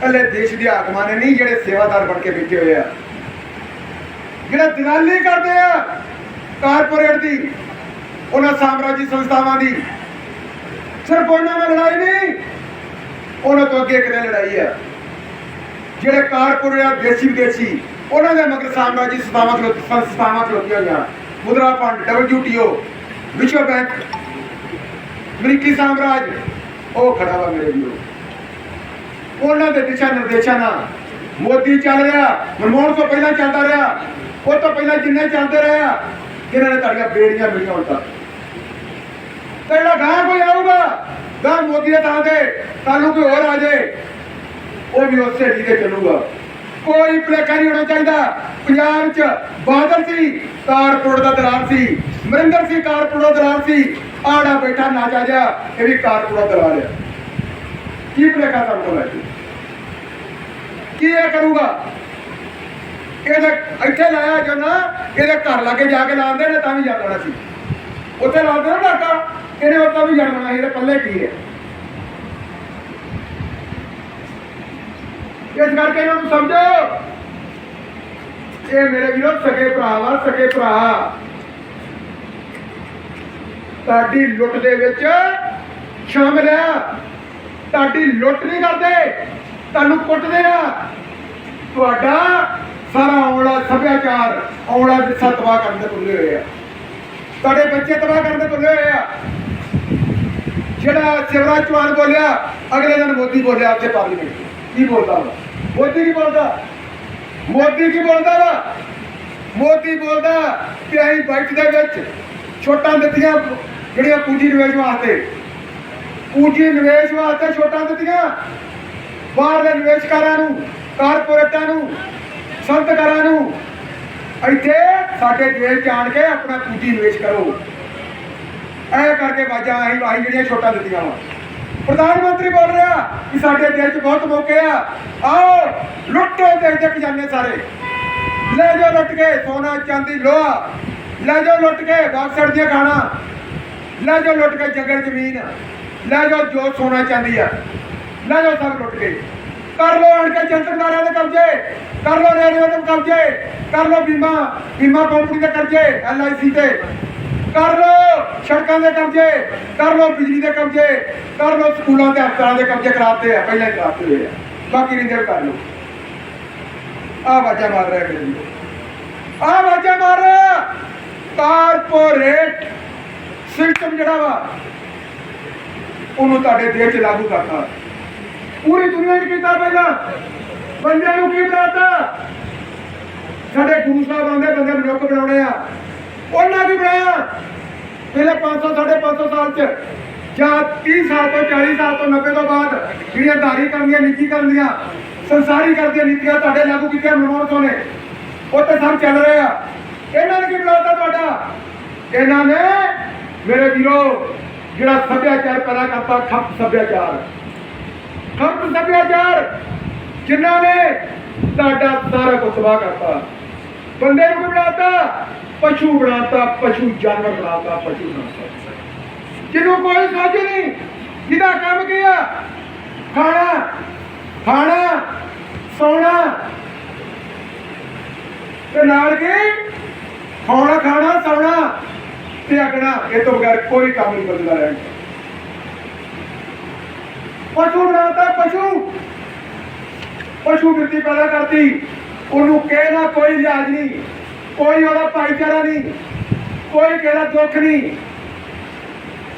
ਕੱਲੇ ਦੇਸ਼ ਦੇ ਆਗਮਾਂ ਨੇ ਨਹੀਂ, ਜਿਹੜੇ ਸੇਵਾਦਾਰ ਬਣ ਕੇ ਬੈਠੇ ਹੋਏ ਆ। ਜਿਹੜਾ ਦਿਨਾਲੀ ਕਰਦੇ ਆ ਕਾਰਪੋਰੇਟ ਦੀ, ਉਹਨਾਂ ਸਾਮਰਾਜੀ ਸੰਸਥਾਵਾਂ ਦੀ। ਸਿਰਫ ਉਹਨਾਂ ਨਾਲ ਲੜਾਈ ਨਹੀਂ, ਉਹਨਾਂ ਤੋਂ ਅੱਗੇ ਕਿਹਨੇ ਲੜਾਈ ਆ ਜਿਹੜੇ ਕਾਰਪੋਰੇਟ ਆ ਦੇਸੀ ਵਿਦੇਸ਼ੀ ਉਹਨਾਂ ਦੇ ਮਗਰ ਸਾਮਰਾਜੀ ਸੰਸਥਾਵਾਂ ਖਲੋ ਸੰਸਥਾਵਾਂ ਖਲੋਤੀਆਂ ਹੋਈਆਂ। ਮੁਦਰਾ ਫੰਡ ਡਬਲਯੂਟੀਓ ਵਿਸ਼ਵ ਬੈਂਕ, ਅਮਰੀਕੀ ਸਾਮਰਾਜ, ਉਹ ਖੜਾ ਵਾ ਮੇਰੇ ਵੀਰੋ। ਉਹਨਾਂ ਦੇ ਦਿਸ਼ਾ ਨਿਰਦੇਸ਼ਾਂ ਨਾਲ ਮੋਦੀ ਚੱਲ ਰਿਹਾ, ਮਨਮੋਹਨ ਤੋਂ ਪਹਿਲਾਂ ਚੱਲਦਾ ਰਿਹਾ। ਉਹ ਤਾਂ ਪਹਿਲਾਂ ਜਿੰਨੇ ਚੱਲਦੇ ਰਹੇ ਆ, ਜਿਨ੍ਹਾਂ ਨੇ ਤੁਹਾਡੀਆਂ ਬੇੜੀਆਂ ਮਿਲੀਆਂ ਹੁਣ ਤੱਕ ਤੇ ਗਾਂ ਕੋਈ ਆਊਗਾ ਗਾਂ ਮੋਦੀ ਦੇ ਥਾਂ ਤੇ ਤੁਹਾਨੂੰ ਕੋਈ ਹੋਰ ਆ ਜਾਏ ਉਹ ਵੀ ਉਸੇ ਢੀ ਚੱਲੂਗਾ। ਕੋਈ ਭੁਲੇਖਾ ਨਹੀਂ ਹੋਣਾ ਚਾਹੀਦਾ। ਪੰਜਾਬ 'ਚ ਬਾਦਲ ਸੀ, ਕਾਰਪੋਰੇਟ ਦਾ ਦਰਾਰ ਸੀ, ਮਰਿੰਦਰ ਸੀ, ਕਾਰਪੋਰੇਟ ਦਾ ਦਲਾਲ ਸੀ, ਆੜਾ ਬੈਠਾ ਨਾ ਜਾ ਜਾ ਇਹ ਵੀ ਕਾਰਪੋਰੇਟ ਦਾ ਦਲਾਲ ਹੈ ਕੀ ਭੁਲੇਖਾ ਤੁਹਾਨੂੰ ਹੈ ਕੀ ਇਹ ਕਰੂਗਾ? ਇਹਦੇ ਇੱਥੇ ਲਾਇਆ ਜੋ ਇਹਦੇ ਘਰ ਲਾਗੇ ਜਾ ਕੇ ਲਾਉਂਦੇ ਨੇ, ਤਾਂ ਵੀ ਜਾ ਲੈਣਾ ਸੀ। ਉੱਥੇ ਲਾਉਂਦੇ ਨਾ ਡਾਕਾ ਇਹਨੇ ਉਹ ਵੀ ਜਨਮਣਾ ਇਹਦੇ ਪੱਲੇ ਕੀ ਹੈ? ਇਸ ਕਰਕੇ ਇਹਨਾਂ ਨੂੰ ਸਮਝੋ। ਇਹ ਮੇਰੇ ਵੀਰੋ ਸਕੇ ਭਰਾ ਵਾ ਸਕੇ ਭਰਾ। ਤੁਹਾਡੀ ਲੁੱਟ ਦੇ ਵਿੱਚ ਸ਼ਾਮਿਲ ਆ। ਤੁਹਾਡੀ ਲੁੱਟ ਨਹੀਂ ਕਰਦੇ, ਤੁਹਾਨੂੰ ਕੁੱਟਦੇ ਆ। ਤੁਹਾਡਾ ਸਾਰਾ ਆਉਣਾ ਸੱਭਿਆਚਾਰ ਆਉਣਾ ਵਿਰਸਾ ਤਬਾਹ ਕਰਨ ਦੇ ਤੁਲੇ ਹੋਏ ਆ। ਤੁਹਾਡੇ ਬੱਚੇ ਤਬਾਹ ਕਰਨ ਦੇ ਤੁਲੇ ਹੋਏ ਆ। ਜਿਹੜਾ ਸਿਵਰਾਜ ਚੌਹਾਨ ਬੋਲਿਆ, ਅਗਲੇ ਦਿਨ ਮੋਦੀ ਬੋਲਿਆ ਆਪਸੇ ਪਾਰਲੀਮੈਂਟ ਕੀ ਬੋਲਦਾ ਵਾ ਮੋਦੀ ਕੀ ਬੋਲਦਾ? ਮੋਦੀ ਕੀ ਬੋਲਦਾ ਵਾ? ਮੋਦੀ ਬੋਲਦਾ ਕਿ ਅਸੀਂ ਬਜਟ ਦੇ ਵਿੱਚ ਛੋਟਾਂ ਦਿੱਤੀਆਂ ਜਿਹੜੀਆਂ ਪੂੰਜੀ ਨਿਵੇਸ਼ ਵਾਸਤੇ। ਪੂੰਜੀ ਨਿਵੇਸ਼ ਵਾਸਤੇ ਛੋਟਾਂ ਦਿੱਤੀਆਂ। ਬਾਹਰ ਦੇ ਨਿਵੇਸ਼ਕਾਰਾਂ ਨੂੰ, ਕਾਰਪੋਰੇਟਾਂ ਨੂੰ ਸੰਤਕਾਰਾਂ ਨੂੰ। ਇੱਥੇ ਸਾਡੇ ਦੇਸ਼ 'ਚ ਆਣ ਕੇ ਆਪਣਾ ਪੂੰਜੀ ਨਿਵੇਸ਼ ਕਰੋ। ਐ ਕਰਕੇ ਬਾਜਾਂ ਅਸੀਂ ਆਹੀ ਜਿਹੜੀਆਂ ਛੋਟਾਂ ਦਿੱਤੀਆਂ ਵਾ। ਪ੍ਰਧਾਨ ਮੰਤਰੀ ਬੋਲ ਰਿਹਾ ਕਿ ਸਾਡੇ ਦੇਸ਼ 'ਚ ਬਹੁਤ ਮੌਕੇ ਆ। ਆਓ, ਲੁੱਟੋ ਦੇਖ ਦੇਖ ਜਾਂਦੇ ਸਾਰੇ। ਲੈ ਜਾਓ ਲੁੱਟ ਕੇ, ਸੋਨਾ, ਚਾਂਦੀ, ਲੋਹਾ। ਲੈ ਜਾਓ ਲੁੱਟ ਕੇ ਬਾਕਸੜ ਦੀਆਂ ਖਾਣਾ ਲੈ ਜਾਓ ਲੁੱਟ ਕੇ ਜਗਰ ਜ਼ਮੀਨ। ਲੈ ਜਾਓ ਜੋ ਸੋਨਾ, ਚਾਂਦੀ ਆ। ਲੈ ਜਾਓ ਸਭ ਲੁੱਟ ਕੇ। ਕਰ ਲੋ ਆਣ ਕੇ ਜੰਤਰਦਾਰਾਂ ਦੇ ਕਬਜ਼ੇ, ਕਰ ਲੋ ਰੇਲਵੇ ਦੇ ਕਬਜ਼ੇ, ਕਰ ਲੋ ਬੀਮਾ ਬੀਮਾ ਕੰਪਨੀ ਦੇ ਕਬਜ਼ੇ ਐਲਆਈਸੀ ਤੇ। ਕਰ ਲੋ ਸੜਕਾਂ ਦੇ ਕਬਜ਼ੇ, ਕਰ ਲੋ ਬਿਜਲੀ ਦੇ ਕਬਜ਼ੇ, ਕਰ ਲੋ ਸਕੂਲਾਂ ਤੇ ਹਸਪਤਾਲਾਂ ਦੇ ਕਬਜ਼ੇ ਕਰਾਤੇ ਆ, ਪਹਿਲਾਂ ਹੀ ਕਰਾਤੇ ਹੋਏ ਆ। ਬਾਕੀ ਰਿੰਦਰ ਕਰ ਲੋ ਆ ਵਾਜਾ ਮਾਰ ਰਿਹਾ ਹੈ ਆ ਵਾਜਾ ਮਾਰ ਕਾਰਪੋਰੇਟ ਸਿਸਟਮ ਜਿਹੜਾ ਵਾ, ਉਹਨੂੰ ਤੁਹਾਡੇ ਦੇਸ਼ 'ਚ ਲਾਗੂ ਕਰਤਾ। ਪੂਰੀ ਦੁਨੀਆ 'ਚ ਕੀਤਾ ਪਹਿਲਾਂ। ਬੰਦਿਆਂ ਨੂੰ ਕੀ ਬਣਾਤਾ? ਸਾਡੇ ਗੁਰੂ ਸਾਹਿਬ ਆਂਦੇ ਬੰਦੇ ਮਨੁੱਖ ਬਣਾਉਣੇ ਆ। ਉਹਨਾਂ ਵੀ ਬਣਾਇਆ। ਪਹਿਲੇ 500 550 ਸਾਲ 'ਚ। ਜਾਂ 30 ਸਾਲ ਤੋਂ 40 ਸਾਲ ਤੋਂ 90 ਤੋਂ ਬਾਅਦ ਜਿਹੜੀਆਂ ਧਾਰੀ ਕਰਨੀਆਂ ਨੀਤੀ ਕਰਨੀਆਂ ਸੰਸਾਰੀ ਕਰਦੀਆਂ ਨੀਤੀਆਂ ਤੁਹਾਡੇ ਲਾਗੂ ਕੀਤੀਆਂ ਮਨਮੋਹਨ ਸਿੰਘ ਨੇ ਉਹ ਤੇ ਸਭ ਚੱਲ ਰਹੇ ਆ। ਇਹਨਾਂ ਨੇ ਕੀ ਬਣਾਤਾ ਤੁਹਾਡਾ? ਇਹਨਾਂ ਨੇ ਮੇਰੇ ਵੀਰੋ, ਜਿਹੜਾ ਸੱਭਿਆਚਾਰ ਪੈਦਾ ਕਰਤਾ, ਖੱਪ ਸੱਭਿਆਚਾਰ। ਖੱਪ ਸੱਭਿਆਚਾਰ, ਜਿਨ੍ਹਾਂ ਨੇ ਸਾਡਾ ਸਾਰਾ ਕੁਝ ਤਬਾਹ ਕਰਤਾ। ਬੰਦੇ ਨੂੰ ਕੀ ਬਣਾਤਾ? ਪਸ਼ੂ ਬਣਾਤਾ, ਪਸ਼ੂ ਜਾਨਵਰ ਬਣਾਤਾ, ਪਸ਼ੂ ਬਣਾਤਾ। ਜਿਹਨੂੰ ਕੋਈ ਸੋਚ ਨਹੀਂ, ਜਿਹਦਾ ਕੰਮ ਕੀ ਆ? ਖਾਣਾ ਖਾਣਾ, ਸੌਣਾ। ਤੇ ਨਾਲ ਕੀ? ਖਾਣਾ ਖਾਣਾ, ਸੌਣਾ ਤੇ ਅਗਣਾ, ਇਹ ਤੋਂ ਬਗੈਰ ਕੋਈ ਕੰਮ ਨਹੀਂ ਬਦਲਦਾ ਰਹਿਣ ਪਸ਼ੂ ਬਣਾਤਾ, ਪਸ਼ੂ। ਪਸ਼ੂ ਬਿਰਤੀ ਪੈਦਾ ਕਰਤੀ। ਉਹਨੂੰ ਕਹਿਣਾ ਕੋਈ ਲਿਹਾਜ਼ ਨਹੀਂ। ਕੋਈ ਉਹਦਾ ਭਾਈਚਾਰਾ ਨਹੀਂ। ਕੋਈ ਕਿਹੜਾ ਦੁੱਖ ਨਹੀਂ।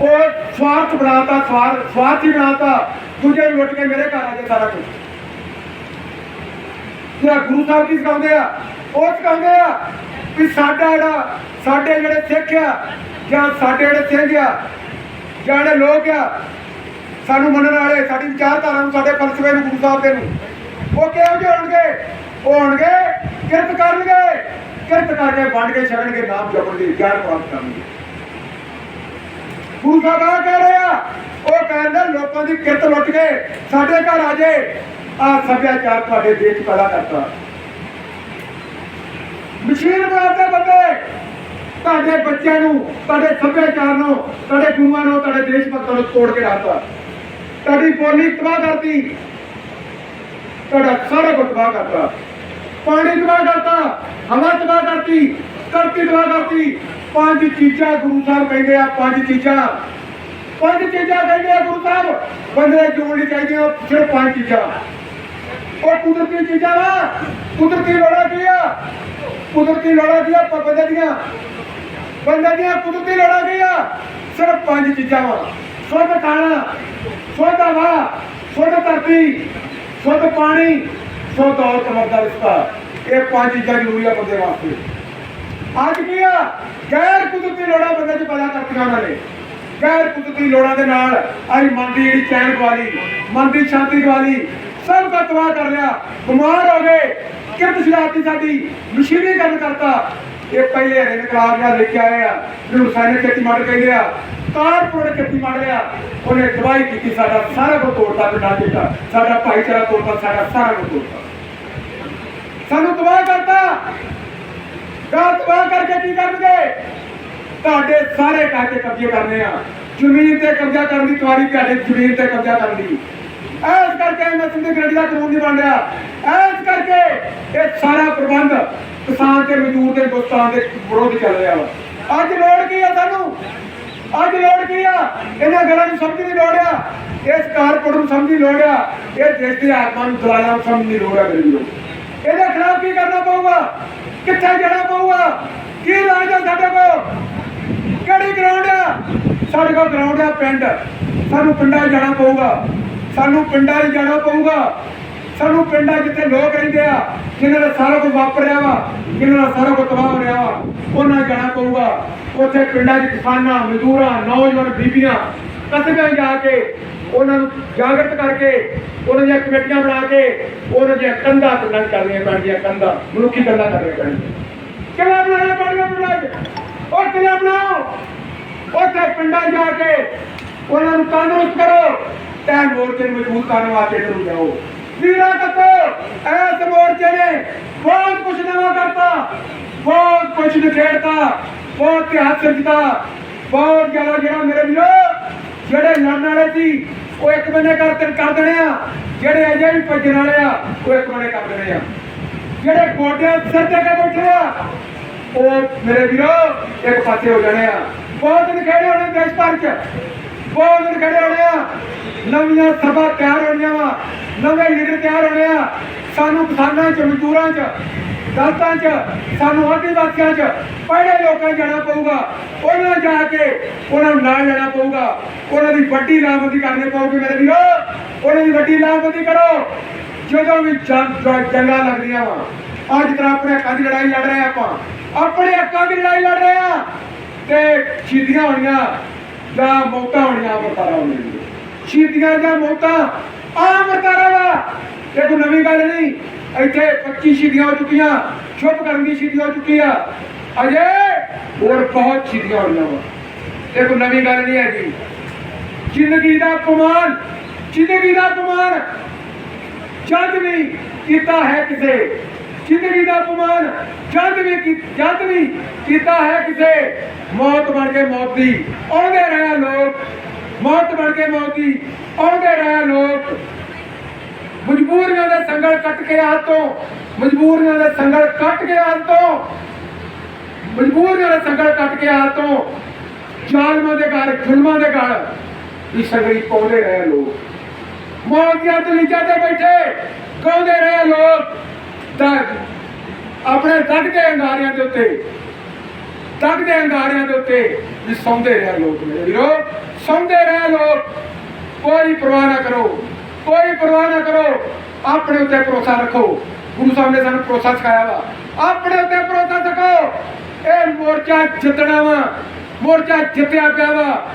ਉਹ ਸਵਾਰਥ ਬਣਾਤਾ ਸਵਾਰਥ ਸਵਾਰਥੀ ਬਣਾਤਾ। ਦੂਜੇ ਲੁੱਟ ਕੇ ਮੇਰੇ ਘਰ ਆ ਕੇ ਸਾਰਾ ਕੁਝ ਜਿਹੜਾ ਗੁਰੂ ਸਾਹਿਬ ਕੀ ਸਿਖਾਉਂਦੇ ਆ? ਉਹ ਸਿਖਾਉਂਦੇ ਆ ਕਿ ਸਾਡਾ ਜਿਹੜਾ, ਸਾਡੇ ਜਿਹੜੇ ਸਿੱਖ ਆ ਜਾਂ ਸਾਡੇ ਜਿਹੜੇ ਸਿੰਘ ਆ, ਜਾਂ ਜਿਹੜੇ ਲੋਕ ਆ ਸਾਨੂੰ ਮੰਨਣ ਵਾਲੇ, ਸਾਡੀ ਵਿਚਾਰਧਾਰਾ ਨੂੰ, ਸਾਡੇ ਫਲਸਫੇ ਨੂੰ, ਗੁਰੂ ਸਾਹਿਬ ਦੇ ਨੂੰ। ਉਹ ਕਿਹੋ ਜਿਹੇ ਹੋਣਗੇ? ਉਹ ਹੋਣਗੇ ਕਿਰਤ ਕਰਨਗੇ। ਕਿਰਤ ਕਰਕੇ ਵੰਡ ਕੇ ਛਕਣਗੇ ਨਾਮ ਜਪਣਗੇ ਗਿਆਨ ਪ੍ਰਾਪਤ ਕਰਨਗੇ। ਗੁਰੂ ਸਾਹਿਬ ਆ ਕਹਿ ਰਹੇ ਉਹ ਕਹਿੰਦੇ ਲੋਕਾਂ ਦੀ ਕਿਰਤ ਲੁੱਟ ਕੇ ਸਾਡੇ ਘਰ ਆ ਜੇ। ਆ ਸੱਭਿਆਚਾਰ ਤੁਹਾਡੇ ਦੇਸ਼ ਪੈਦਾ ਕਰਤਾ। ਮਸ਼ੀਨ ਬਣਾਤੇ ਬੰਦੇ ਤੁਹਾਡੇ ਬੱਚਿਆਂ ਨੂੰ, ਤੁਹਾਡੇ ਸੱਭਿਆਚਾਰ ਨੂੰ, ਤੁਹਾਡੇ ਗੁਰੂਆਂ ਨੂੰ, ਤੁਹਾਡੇ ਦੇਸ਼ ਭਗਤਾਂ ਨੂੰ ਤੋੜ ਕੇ ਰੱਖਤਾ। ਤੁਹਾਡੀ ਬੋਲੀ ਤਬਾਹ ਕਰਤੀ। ਤੁਹਾਡਾ ਸਾਰਾ ਕੁਝ ਤਬਾਹ ਕਰਤਾ। ਪਾਣੀ ਤਬਾਹ ਕਰਤਾ, ਹਵਾ ਤਬਾਹ ਕਰਤੀ, ਧਰਤੀ ਤਬਾਹ ਕਰਤੀ। ਪੰਜ ਚੀਜ਼ਾਂ ਗੁਰੂ ਸਾਹਿਬ ਕਹਿੰਦੇ ਆ, ਪੰਜ ਚੀਜ਼ਾਂ। ਪੰਜ ਚੀਜ਼ਾਂ ਕਹਿੰਦੇ ਆ ਗੁਰੂ ਸਾਹਿਬ, ਬੰਦੇ ਜੋੜ ਲਈ ਚਾਹੀਦੀਆਂ, ਸਿਰਫ ਪੰਜ ਚੀਜ਼ਾਂ। ਉਹ ਕੁਦਰਤੀ ਚੀਜ਼ਾਂ ਵਾ। ਕੁਦਰਤੀ ਲੋੜਾ ਕੀ ਆ? ਕੁਦਰਤੀ ਲੋੜਾ ਕੀ ਆ? ਬੰਦੇ ਦੀਆਂ। ਬੰਦੇ ਦੀਆਂ ਕੁਦਰਤੀ ਲੋੜਾਂ ਕੀ ਆ? ਸਿਰਫ ਪੰਜ ਚੀਜ਼ਾਂ ਵਾ। ਸੁੱਧ ਖਾਣਾ। ਸੁੱਧ ਹਵਾ ਸੁੱਧ ਧਰਤੀ ਸੁੱਧ ਪਾਣੀ ਸੁੱਧ ਔਰਤ ਦਾ ਰਿਸ਼ਤਾ। ਇਹ ਪੰਜ ਚੀਜ਼ਾਂ ਜ਼ਰੂਰੀ ਆ ਬੰਦੇ ਵਾਸਤੇ। ਅੱਜ ਕੀ ਆ? ਗੈਰ ਕੁਦਰਤੀ ਲੋੜਾਂ ਬੰਦੇ 'ਚ ਪੈਦਾ ਕਰਤੀਆਂ ਉਹਨਾਂ ਨੇ। ਗੈਰ ਕੁਦਰਤੀ ਲੋੜਾਂ ਦੇ ਨਾਲ ਆਈ ਮਨ ਦੀ ਜਿਹੜੀ ਚੈਨ ਗਵਾਲੀ ਮਨ ਦੀ ਸ਼ਾਂਤੀ ਗਵਾਲੀ ਸਭ ਦਾ ਤਬਾਹ ਕਰ ਲਿਆ। ਬਿਮਾਰ ਹੋ ਗਏ। ਕਿਰਤ ਸ਼ਰਾਬਤੀ ਸਾਡੀ ਮਸ਼ੀਨੀ ਗੱਲ ਕਰਤਾ। ਇਹ ਪਹਿਲੇ ਹਰੇ ਇਨਕਲਾਬ ਨਾਲ ਲੈ ਕੇ ਆਏ ਆ ਜਿਹਨੂੰ ਸਾਇਨ ਖੇਤੀ ਮਾਰ ਕਹਿੰਦੇ ਆ ਕਾਰਪੋਰੇਟ ਖੇਤੀ ਮਾਰ ਲਿਆ। ਉਹਨੇ ਦਵਾਈ ਕੀਤੀ ਸਾਡਾ ਸਾਰਾ ਕੁਝ ਤੋੜਤਾ ਪਿੰਡਾਂ ਚ ਸਾਡਾ ਭਾਈਚਾਰਾ ਤੋੜਤਾ ਸਾਡਾ ਸਾਰਾ ਕੁਝ ਤੋੜਤਾ ਸਾਨੂੰ ਤਬਾਹ ਕਰਤਾ। ਗਾਂ ਤਬਾਹ ਕਰਕੇ ਕੀ ਕਰਨਗੇ? ਤੁਹਾਡੇ ਸਾਰੇ ਕਾਕੇ ਕਬਜ਼ੇ ਕਰਨੇ ਆ। ਜ਼ਮੀਨ ਤੇ ਕਬਜ਼ਾ ਕਰਨ ਦੀ ਤੁਹਾਡੀ ਤੁਹਾਡੇ ਜ਼ਮੀਨ ਤੇ ਕਬਜ਼ਾ ਕਰਨ ਦੀ। ਐਸ ਕਰਕੇ ਮੈਂ ਸਿੰਧੀ ਗ੍ਰੇਡੀ ਦਾ ਕਾਨੂੰਨ ਨਹੀਂ ਬਣ ਰਿਹਾ। ਐਸ ਕਰਕੇ ਇਹ ਸਾਰਾ ਪ੍ਰਬੰਧ ਕਿਸਾਨ ਤੇ ਮਜ਼ਦੂਰ ਦੇ ਦੋਸਤਾਂ ਦੇ ਵਿਰੋਧ ਚੱਲ ਰਿਹਾ ਵਾ। ਅੱਜ ਲੋੜ ਕੀ ਆ ਸਾਨੂੰ? ਅੱਜ ਲੋੜ ਕੀ ਆ? ਇਹਨਾਂ ਗੱਲਾਂ ਨੂੰ ਸਮਝਣ ਦੀ ਲੋੜ ਆ। ਇਸ ਕਾਰਪੋਰੇਟ ਨੂੰ ਸਮਝਣ ਦੀ ਲੋੜ ਆ। ਇਹ ਦੇਸ਼ ਦੇ ਆਤਮਾ ਨੂੰ ਦਲਾਲਾਂ ਸਮਝਣ ਦੀ ਲੋੜ ਆ ਮੇਰੇ ਵੀਰੋ ਇਹਦੇ ਖਿਲਾਫ ਕੀ ਕਰਨਾ ਪਊਗਾ? ਕਿੱਥੇ ਜਾਣਾ ਪਊਗਾ? ਕੀ ਇਲਾਜ ਆ ਸਾਡੇ ਕੋਲ? ਕਿਹੜੀ ਗਰਾਊਂਡ ਆ? ਸਾਡੇ ਕੋਲ ਗਰਾਊਂਡ ਆ ਪਿੰਡ। ਸਾਨੂੰ ਪਿੰਡਾਂ 'ਚ ਜਾਣਾ ਪਊਗਾ। ਸਾਨੂੰ ਪਿੰਡਾਂ 'ਚ ਜਾਣਾ ਪਊਗਾ। ਸਾਨੂੰ ਪਿੰਡਾਂ ਜਿੱਥੇ ਲੋਕ ਰਹਿੰਦੇ ਆ ਜਿਨ੍ਹਾਂ ਦਾ ਸਾਰਾ ਕੁਝ ਵਾਪਰ ਰਿਹਾ ਵਾ, ਜਿਨ੍ਹਾਂ ਦਾ ਸਾਰਾ ਕੁਝ ਤਬਾਹ ਹੋ ਰਿਹਾ ਵਾ, ਉਹਨਾਂ ਜਾਣਾ ਪਊਗਾ। ਉੱਥੇ ਪਿੰਡਾਂ 'ਚ ਕਿਸਾਨਾਂ, ਮਜ਼ਦੂਰਾਂ, ਨੌਜਵਾਨ, ਬੀਬੀਆਂ, ਕਸਬਿਆਂ ਜਾ ਕੇ ਉਹਨਾਂ ਨੂੰ ਜਾਗਰਤ ਕਰਕੇ ਉਹਨਾਂ ਦੀਆਂ ਕਮੇਟੀਆਂ ਬਣਾ ਕੇ ਉਹਨਾਂ ਦੀਆਂ ਕੰਧਾਂ ਪਿੰਡਾਂ ਕਰਨੀਆਂ ਪੈਣਗੀਆਂ ਕੰਧਾਂ। ਮਨੁੱਖੀ ਕੰਧਾਂ ਕਰਨੀਆਂ ਪੈਣਗੀਆਂ ਕਿਵੇਂ ਬਣਾਉਣਾ ਪੈਣਗਾ ਪਿੰਡਾਂ 'ਚ ਉਹ ਬਣਾਓ। ਉੱਥੇ ਪਿੰਡਾਂ 'ਚ ਜਾ ਕੇ ਉਹਨਾਂ ਨੂੰ ਤੰਦਰੁਸਤ ਕਰੋ। ਤੇ ਮੋਰਚੇ ਨੂੰ ਮਜ਼ਬੂਤ ਕਰਨ ਵਾਸਤੇ ਜ਼ਰੂਰ ਜਾਓ। ਵੀਰਾ ਕੱਟੋ ਐਸ ਮੋਰਚੇ ਨੇ ਬਹੁਤ ਕੁਝ ਨਵਾਂ ਕਰਤਾ, ਬਹੁਤ ਕੁਝ ਨਿਖੇੜਤਾ, ਬਹੁਤ ਇਤਿਹਾਸ ਰਚਤਾ ਬਹੁਤ ਜ਼ਿਆਦਾ ਜਿਹੜਾ ਮੇਰੇ ਵੀਰੋ ਜਿਹੜੇ ਲੜਨ ਵਾਲੇ ਸੀ, ਉਹ ਇੱਕ ਬੰਨੇ ਕਰ ਕਰ ਦੇਣੇ ਆ, ਜਿਹੜੇ ਅਜੇ ਵੀ ਭੱਜਣ ਵਾਲੇ ਆ, ਉਹ ਇੱਕ ਬੰਨੇ ਕਰ ਦੇਣੇ ਆ। ਜਿਹੜੇ ਗੋਡਿਆਂ ਸਿਰ ਤੇ ਕੇ ਬੈਠੇ ਆ, ਉਹ ਮੇਰੇ ਵੀਰੋ ਇੱਕ ਪਾਸੇ ਹੋ ਜਾਣੇ ਆ। ਬਹੁਤ ਨਿਖੇੜੇ ਖੜੇ ਹੋਣੇ ਦੇਸ਼ ਭਰ ਚ। ਬਹੁਤ ਦਿਨ ਖੜੇ ਹੋਣੇ ਆ। ਨਵੀਆਂ ਸਭਾ ਤਿਆਰ ਹੋਣੀਆਂ ਵਾ। ਨਵੇਂ ਲੀਡਰ ਤਿਆਰ ਹੋਣੇ ਆ। ਸਾਨੂੰ ਕਿਸਾਨਾਂ ਚ, ਮਜ਼ਦੂਰਾਂ ਚ ਦਲਤਾਂ ਚ, ਸਾਨੂੰ ਆਦਿਵਾਸੀਆਂ ਚ ਪੜ੍ਹੇ ਲੋਕਾਂ ਜਾਣਾ ਪਊਗਾ। ਉਹਨਾਂ ਜਾ ਕੇ ਉਹਨਾਂ ਨੂੰ ਨਾਲ ਲੈਣਾ ਪਊਗਾ। ਉਹਨਾਂ ਦੀ ਵੱਡੀ ਲਾਮਬੰਦੀ ਕਰਨੀ ਪਊਗੀ ਮੇਰੇ ਵੀਰੋ। ਉਹਨਾਂ ਦੀ ਵੱਡੀ ਲਾਮਬੰਦੀ ਕਰੋ। ਜਦੋਂ ਵੀ ਜੰਗਾਂ ਲੱਗਦੀਆਂ ਵਾ, ਅੱਜ ਤਰ੍ਹਾਂ ਆਪਣੇ ਹੱਕਾਂ ਦੀ ਲੜਾਈ ਲੜ ਰਹੇ ਆਪਾਂ। ਆਪਣੇ ਹੱਕਾਂ ਦੀ ਲੜਾਈ ਲੜ ਰਹੇ ਆ। ਤੇ ਸ਼ਹੀਦੀਆਂ ਹੋਣੀਆਂ। ਜਾਂ ਮੌਤਾਂ ਹੋਣੀਆਂ ਅਮਰਤਾਰਾ ਹੋਣੀਆਂ ਸ਼ਹੀਦੀਆਂ ਜਾਂ ਮੌਤਾਂ ਅਮਰਤਾਰਾ ਵਾ ਇਹ ਕੋਈ ਨਵੀਂ ਗੱਲ ਨਹੀਂ, ਇੱਥੇ 25 ਸ਼ਹੀਦੀਆਂ ਹੋ ਚੁੱਕੀਆਂ ਚੁੱਪ ਕਰਨ ਦੀ ਸ਼ਹੀਦੀ ਹੋ ਚੁੱਕੀ ਆ। ਅਜੇ ਹੋਰ ਬਹੁਤ ਸ਼ਹੀਦੀਆਂ ਹੋਣੀਆਂ ਵਾ। ਇਹ ਕੋਈ ਨਵੀਂ ਗੱਲ ਨਹੀਂ ਹੈਗੀ। ਜ਼ਿੰਦਗੀ ਦਾ ਅਪਮਾਨ, ਜ਼ਿੰਦਗੀ ਦਾ ਅਪਮਾਨ। ਜਦ ਵੀ ਕੀਤਾ ਹੈ ਕਿਸੇ ਜ਼ਿੰਦਗੀ ਦਾ ਅਪਮਾਨ ਜਦ ਵੀ ਜਦ ਵੀ ਕੀਤਾ ਹੈ ਕਿਸੇ, ਮੌਤ ਬਣ ਕੇ ਮੌਤ ਦੀ, ਆਉਂਦੇ ਰਹੇ ਲੋਕ। ਮੌਤ ਬਣ ਕੇ ਮੌਤ ਦੀ, ਆਉਂਦੇ ਰਹੇ ਲੋਕ। ਮਜਬੂਰੀਆਂ ਦੇ ਸੰਗਲ ਕੱਟ ਕੇ ਆ ਤੋਂ, ਮਜਬੂਰੀਆਂ ਦੇ ਸੰਗਲ ਕੱਟ ਕੇ ਆ ਤੋਂ, ਮਜਬੂਰੀਆਂ ਦੇ ਸੰਗਲ ਕੱਟ ਕੇ ਆ ਤੋਂ, ਜ਼ਾਲਮਾਂ ਦੇ ਘਰ, ਜ਼ੁਲਮਾਂ ਦੇ ਘਰ ਇਹ ਸਗਰੀ ਪਾਉਂਦੇ ਰਹੇ ਲੋਕ। ਮੌਤੀਆਂ ਤੇ ਨੀਚੇ ਤੇ ਬੈਠੇ, ਗਾਉਂਦੇ ਰਹੇ ਲੋਕ। ਦਰਦ ਆਪਣੇ ਦਰਦ ਦੇ ਅੰਗਾਰਿਆਂ ਦੇ ਉੱਤੇ ਦਰਦ ਦੇ ਅੰਗਾਰਿਆਂ ਦੇ ਉੱਤੇ ਵੀ ਸੌਂਦੇ ਰਹੇ ਲੋਕ ਮੇਰੇ ਵੀਰੋ, ਸੌਂਦੇ ਰਹੇ ਲੋਕ। ਕੋਈ ਪਰਵਾਹ ਨਾ ਕਰੋ, ਕੋਈ ਪਰਵਾਹ ਨਾ ਕਰੋ। ਆਪਣੇ ਉੱਤੇ ਭਰੋਸਾ ਰੱਖੋ। ਗੁਰੂ ਸਾਹਿਬ ਨੇ ਸਾਨੂੰ ਭਰੋਸਾ ਸਿਖਾਇਆ ਵਾ। ਆਪਣੇ ਉੱਤੇ ਭਰੋਸਾ ਰੱਖੋ ਇਹ ਮੋਰਚਾ ਜਿੱਤਣਾ ਵਾ। ਮੋਰਚਾ ਜਿੱਤਿਆ ਪਿਆ ਵਾ।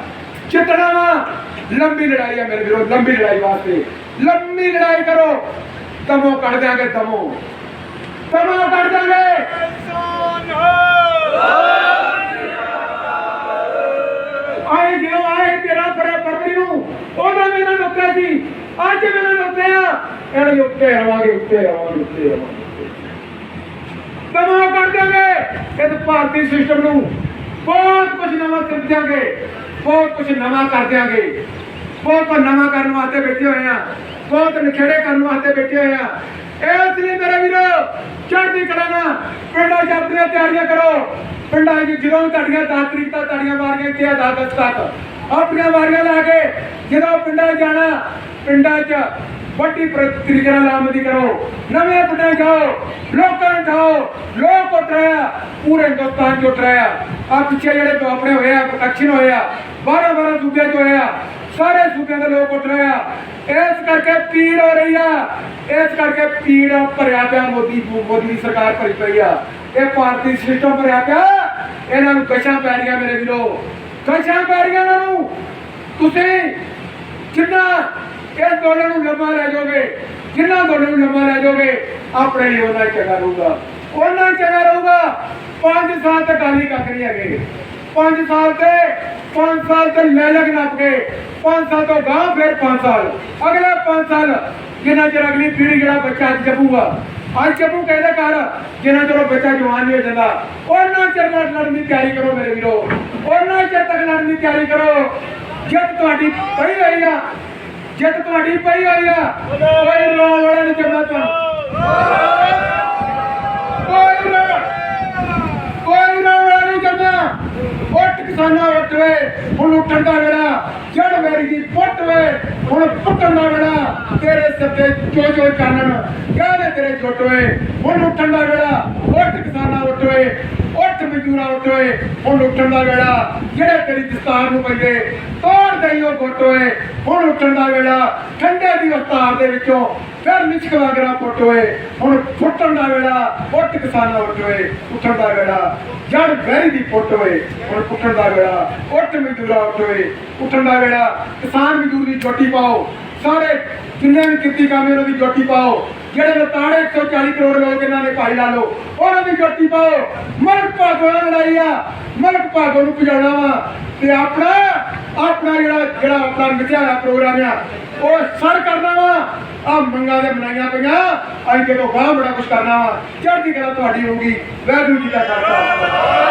ਜਿੱਤਣਾ ਵਾ। ਲੰਬੀ ਲੜਾਈ ਆ ਮੇਰੇ ਵੀਰੋ, ਲੰਬੀ ਲੜਾਈ ਵਾਸਤੇ। ਲੰਬੀ ਲੜਾਈ ਕਰੋ। ਦਮੋ ਕੱਢ ਦਿਆਂਗੇ ਤਮੋ ਤਮੋ ਕੱਢ ਦਿਆਂਗੇ ਆਏ ਜਿਉ ਆਏ ਤੇਰਾ ਫਰੇ ਪਰਵਰੀ ਨੂੰ। ਉਹਦਾ ਮੈਨੂੰ ਨੁੱਤੇ ਸੀ। ਅੱਜ ਮੈਨੂੰ ਨੁੱਤੇ ਆ ਇਹਨਾਂ ਉੱਤੇ ਰਵਾਂਗੇ ਉੱਤੇ ਰਵਾਂਗੇ ਉੱਤੇ ਰਵਾਂਗੇ। ਤਮੋ ਕਰ ਦਿਆਂਗੇ ਇਸ ਭਾਰਤੀ ਸਿਸਟਮ ਨੂੰ ਬਹੁਤ ਕੁਝ ਨਵਾਂ ਕਰ ਦਿਆਂਗੇ। ਬਹੁਤ ਕੁਝ ਨਵਾਂ ਕਰ ਦਿਆਂਗੇ। ਬਹੁਤ ਨਵਾਂ ਕਰਨ ਵਾਸਤੇ ਬੈਠੇ ਹੋਏ ਆ ਬਹੁਤ ਨਿਖੇੜੇ ਕਰਨ ਵਾਸਤੇ ਬੈਠੇ ਹੋਏ ਆ ਇਸ ਲਈ ਮੇਰੇ ਵੀਰੋ, ਚੜ੍ਹਦੀ ਕਲਾ ਨਾ ਪਿੰਡਾਂ 'ਚ ਆਪਣੀਆਂ ਤਿਆਰੀਆਂ ਕਰੋ। ਪਿੰਡਾਂ 'ਚ ਜਦੋਂ ਤੁਹਾਡੀਆਂ 10 ਤਰੀਕ ਤੱਕ ਤਾੜੀਆਂ ਮਾਰੀਆਂ ਇੱਥੇ 10 ਅਗਸਤ ਤੱਕ। ਆਪਣੀਆਂ ਵਾਰੀਆਂ ਲਾ ਕੇ ਜਦੋਂ ਪਿੰਡਾਂ ਜਾਣਾ, ਪਿੰਡਾਂ 'ਚ ਵੱਡੀ ਤਰੀਕੇ ਲਾਮਦੀ ਕਰੋ। ਨਵੇਂ ਪਿੰਡਾਂ ਜਾਓ, ਲੋਕਾਂ ਨੂੰ ਜਾਓ ਲੋਕ ਉਤਰਿਆ ਪੂਰੇ ਹਿੰਦੁਸਤਾਨ 'ਚ ਉਤਰਿਆ ਆ। ਪਿੱਛੇ ਜਿਹੜੇ ਆਪਣੇ ਹੋਏ ਆ ਪ੍ਰੋਟੈਕਸ਼ਨ ਹੋਏ ਬਾਰਾਂ 12 12 ਸੂਬਿਆਂ 'ਚ ਹੋਇਆ ਸਾਰੇ ਸੂਬਿਆਂ ਦੇ ਲੋਕ ਉਤਰੇ ਆ। ਇਸ ਕਰਕੇ ਪੀੜ ਹੋ ਰਹੀ ਆ। ਇਸ ਕਰਕੇ ਪੀੜ ਭਰਿਆ ਪਿਆ ਮੋਦੀ ਮੋਦੀ ਦੀ ਸਰਕਾਰ ਭਰੀ ਪਈ ਆ। ਇਹ ਭਾਰਤੀ ਸਿਸਟਮ ਭਰਿਆ ਪਿਆ। ਇਹਨਾਂ ਨੂੰ ਕਸ਼ਾਂ ਪੈ ਰਹੀਆਂ ਮੇਰੇ ਵੀਰੋ। ਕਸ਼ਾਂ ਪੈ ਰਹੀਆਂ ਇਹਨਾਂ ਨੂੰ। ਤੁਸੀਂ ਜਿੰਨਾ ਇਸ ਅੰਦੋਲਨ ਨੂੰ ਲੰਮਾ ਲੈ ਜਾਓਗੇ, ਜਿੰਨਾ ਅੰਦੋਲਨ ਨੂੰ ਲੰਮਾ ਲੈ ਜਾਓਗੇ, ਆਪਣੇ ਲਈ ਉਹਨਾਂ ਚੰਗਾ ਰਹੂਗਾ। ਉਹਨਾਂ ਚੰਗਾ ਰਹੂਗਾ। ਪੰਜ ਸਾਲ ਤੱਕ ਗਾਲੀ ਕੱਖ ਨਹੀਂ ਹੈਗੇ। 5 ਸਾਲ ਤੇ 5 ਸਾਲ ਤੇ ਲੈ ਲਗ ਨੱਪ ਕੇ 5 ਸਾਲ ਤੋਂ ਗਾਂ ਫਿਰ 5 ਸਾਲ। ਅਗਲੇ 5 ਸਾਲ ਜਿੰਨਾ ਚਿਰ ਅਗਲੀ ਪੀੜ੍ਹੀ ਜਿਹੜਾ ਬੱਚਾ ਜਪੂਗਾ, ਅੱਜ ਜੱਪੂ ਕਹਿੰਦੇ ਕਰ ਜਿੰਨਾ ਚਿਰ ਬੱਚਾ ਜਵਾਨ ਨਹੀਂ ਹੋ ਜਾਂਦਾ, ਉਹਨਾਂ ਚਿਰ ਲੜਨ ਦੀ ਤਿਆਰੀ ਕਰੋ ਮੇਰੇ ਵੀਰੋ, ਉਹਨਾਂ ਚਿਰ ਤੱਕ ਲੜਨ ਦੀ ਤਿਆਰੀ ਕਰੋ। ਜਿੱਤ ਤੁਹਾਡੀ ਪਈ ਹੋਈ ਆ, ਜਿੱਤ ਤੁਹਾਡੀ ਪਈ ਹੋਈ ਆ। ਕੋਈ ਰੋਣ ਵਾਲਾ ਨਹੀਂ ਜੰਮਾ ਤੁਹਾਨੂੰ। ਕੋਈ ਰੋਣ ਵਾਲਾ ਨਹੀਂ ਜੰਮਾ ਉੱਠ ਕਿਸਾਨਾਂ ਉੱਠ ਵੇ ਹੁਣ ਉੱਠਣ ਦਾ ਵੇਲਾ, ਜੜ ਮੇਰੀ ਦੀ ਪੁੱਟ ਵੇ, ਹੁਣ ਪੁੱਟਣ ਦਾ ਵੇਲਾ, ਤੇਰੇ ਸਿਰ ਚੋ ਚੋ ਚਾਨਣ ਕਾਹਦੇ ਤੇਰੇ ਛੁੱਟ ਵੇ, ਹੁਣ ਉੱਠਣ ਦਾ ਵੇਲਾ, ਉੱਠ ਕਿਸਾਨਾਂ ਉੱਠ ਵੇ ਉੱਠ ਮਜ਼ਦੂਰਾਂ ਉੱਠ ਹੁਣ ਉੱਠਣ ਦਾ ਵੇਲਾ ਜਿਹੜੇ ਤੇਰੀ ਦਸਤਾਰ ਨੂੰ ਪੈਂਦੇ ਤੋੜ ਦਈਓ ਗੁੱਟ ਵੇ ਹੁਣ ਉੱਠਣ ਦਾ ਵੇਲਾ ਠੰਡੇ ਦੀ ਉਸਤਾਰ ਦੇ ਵਿੱਚੋਂ ਫਿਰ ਨਿਚਕਵਾ ਗਰਾ ਪੁੱਟ ਵੇ ਹੁਣ ਫੁੱਟਣ ਦਾ ਵੇਲਾ ਉੱਠ ਕਿਸਾਨਾਂ ਉੱਠ ਵੇ ਉੱਠਣ ਦਾ ਵੇਲਾ ਜੜ ਵੈਰੀ ਦੀ ਪੁੱਟ ਹੁਣ ਉੱਠਣ ਦਾ ਵੇਲਾ ਉੱਠ ਮਜ਼ਦੂਰਾ ਉੱਠ ਉੱਠਣ ਦਾ ਵੇਲਾ ਕਿਸਾਨ ਮਜ਼ਦੂਰ ਦੀ ਚੋਟੀ ਪਾਓ, ਸਾਰੇ ਜਿੰਨੇ ਵੀ ਕਿਰਤੀ ਕੰਮ ਉਹਨਾਂ ਦੀ ਜੋਟੀ ਪਾਓ ਜਿਹੜੇ ਲਤਾੜੇ 140 ਕਰੋੜ ਲੋਕ ਇਹਨਾਂ ਨੇ ਭਾਈ ਲਾ ਲਓ, ਉਹਨਾਂ ਦੀ ਜੋਟੀ ਪਾਓ। ਮਲਕ ਭਾਗੋ ਨਾਲ ਲੜਾਈ ਆ। ਮਲਕ ਭਾਗੋ ਨੂੰ ਭਜਾਉਣਾ ਵਾ। ਤੇ ਆਪਣਾ ਆਪਣਾ ਜਿਹੜਾ ਜਿਹੜਾ ਆਪਣਾ ਮਿੱਥਿਆ ਪ੍ਰੋਗਰਾਮ ਆ, ਉਹ ਸਰ ਕਰਨਾ ਵਾ। ਆ ਮੰਗਾਂ ਦੇ ਬਣਾਈਆਂ ਪਈਆਂ। ਅੱਜ ਕਿਤੋਂ ਬਾਹਰ ਬੜਾ ਕੁਝ ਕਰਨਾ ਵਾ। ਚੜ੍ਹਦੀ ਕਲਾ ਤੁਹਾਡੀ ਹੋਊਗੀ। ਵਾਹਿਗੁਰੂ ਜੀ ਦਾ ਖਾਲਸਾ।